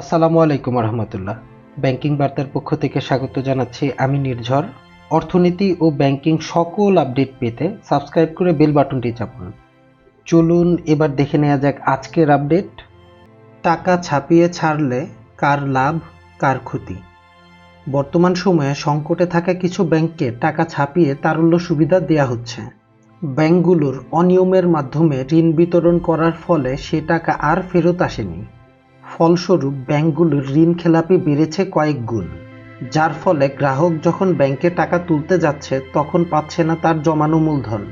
আসসালামু আলাইকুম রহমতুল্লাহ ব্যাংকিং বার্তার পক্ষ থেকে স্বাগত জানাচ্ছি আমি নির্ঝর। অর্থনীতি ও ব্যাংকিং সকল আপডেট পেতে সাবস্ক্রাইব করে বেল বাটনটি চাপুন। চলুন এবার দেখে নেওয়া যাক আজকের আপডেট। টাকা ছাপিয়ে ছাড়লে কার লাভ, কার ক্ষতি? বর্তমান সময়ে সংকটে থাকা কিছু ব্যাংককে টাকা ছাপিয়ে তারল্য সুবিধা দেয়া হচ্ছে। ব্যাংকগুলোর অনিয়মের মাধ্যমে ঋণ বিতরণ করার ফলে সে টাকা আর ফেরত আসেনি। ফলস্বরূপ ব্যাংকগুলোর ঋণ খেলাপি বেড়েছে কয়েক গুণ, যার ফলে গ্রাহক যখন ব্যাংকে টাকা তুলতে যাচ্ছে তখন পাচ্ছে না তার জমানো মূলধন।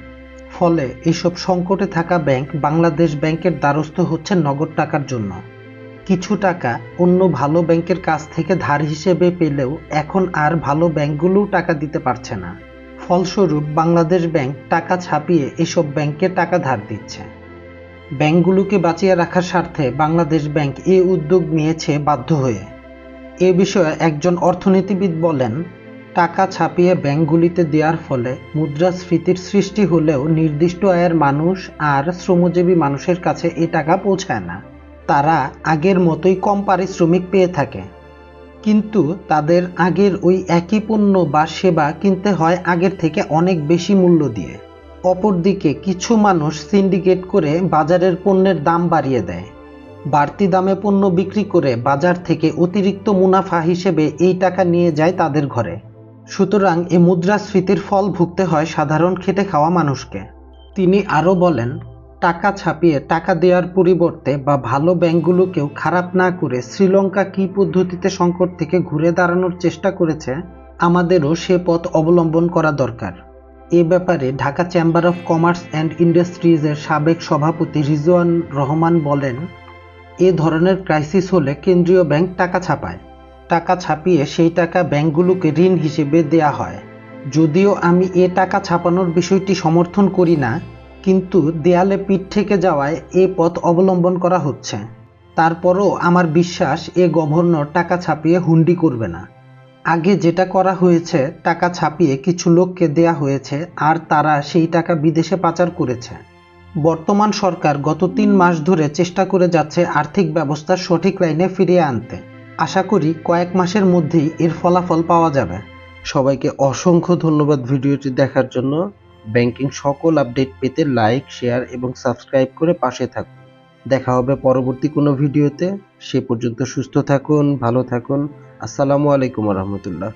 ফলে এসব সংকটে থাকা ব্যাংক বাংলাদেশ ব্যাংকের দ্বারস্থ হচ্ছে নগদ টাকার জন্য। কিছু টাকা অন্য ভালো ব্যাংকের কাছ থেকে ধার হিসেবে পেলেও এখন আর ভালো ব্যাংকগুলোও টাকা দিতে পারছে না। ফলস্বরূপ বাংলাদেশ ব্যাংক টাকা ছাপিয়ে এসব ব্যাংকে টাকা ধার দিচ্ছে। ব্যাংকগুলোকে বাঁচিয়ে রাখার স্বার্থে বাংলাদেশ ব্যাংক এ উদ্যোগ নিয়েছে বাধ্য হয়ে। এ বিষয়ে একজন অর্থনীতিবিদ বলেন, টাকা ছাপিয়ে ব্যাংকগুলিতে দেওয়ার ফলে মুদ্রাস্ফীতির সৃষ্টি হলেও নির্দিষ্ট আয়ের মানুষ আর শ্রমজীবী মানুষের কাছে এ টাকা পৌঁছায় না। তারা আগের মতোই কম পারিশ্রমিক পেয়ে থাকে। কিন্তু তাদের আগের ওই একই পণ্য বা সেবা কিনতে হয় আগের থেকে অনেক বেশি মূল্য দিয়ে। অপরদিকে কিছু মানুষ সিন্ডিকেট করে বাজারের পণ্যের দাম বাড়িয়ে দেয়। বাড়তি দামে পণ্য বিক্রি করে বাজার থেকে অতিরিক্ত মুনাফা হিসেবে এই টাকা নিয়ে যায় তাদের ঘরে। সুতরাং এ মুদ্রাস্ফীতির ফল ভুগতে হয় সাধারণ খেটে খাওয়া মানুষকে। তিনি আরও বলেন, টাকা ছাপিয়ে টাকা দেওয়ার পরিবর্তে বা ভালো ব্যাংকগুলোকেও খারাপ না করে শ্রীলঙ্কা কী পদ্ধতিতে সংকট থেকে ঘুরে দাঁড়ানোর চেষ্টা করেছে, আমাদেরও সে পথ অবলম্বন করা দরকার। এ ব্যাপারে Dhaka chamber of commerce and ইন্ডাস্ট্রিজের সাবেক সভাপতি রিজওয়ান রহমান বলেন, এ ধরনের ক্রাইসিস হলে কেন্দ্রীয় ব্যাংক টাকা ছাপায়। টাকা ছাপিয়ে সেই টাকা ব্যাংকগুলোকে ঋণ হিসেবে দেয়া হয়। যদিও আমি এ টাকা ছাপানোর বিষয়টি সমর্থন করি না, কিন্তু দেয়ালে পিঠ থেকে যাওয়ায় এ পথ অবলম্বন করা হচ্ছে। তারপরও আমার বিশ্বাস, এ গভর্নর টাকা ছাপিয়ে হুন্ডি করবে না। আগে যেটা করা হয়েছে, টাকা ছাপিয়ে কিছু লোককে দেয়া হয়েছে আর তারা সেই টাকা বিদেশে পাচার করেছে। বর্তমান সরকার গত তিন মাস ধরে চেষ্টা করে যাচ্ছে আর্থিক ব্যবস্থা সঠিক লাইনে ফিরিয়ে আনতে। আশা করি কয়েক মাসের মধ্যেই এর ফলাফল পাওয়া যাবে। সবাইকে অসংখ্য ধন্যবাদ ভিডিওটি দেখার জন্য। ব্যাংকিং সকল আপডেট পেতে লাইক, শেয়ার এবং সাবস্ক্রাইব করে পাশে থাকুন। দেখা হবে পরবর্তী কোনো ভিডিওতে। সে পর্যন্ত সুস্থ থাকুন ভালো থাকুন। আসসালামু আলাইকুম রহমতুল্লাহ।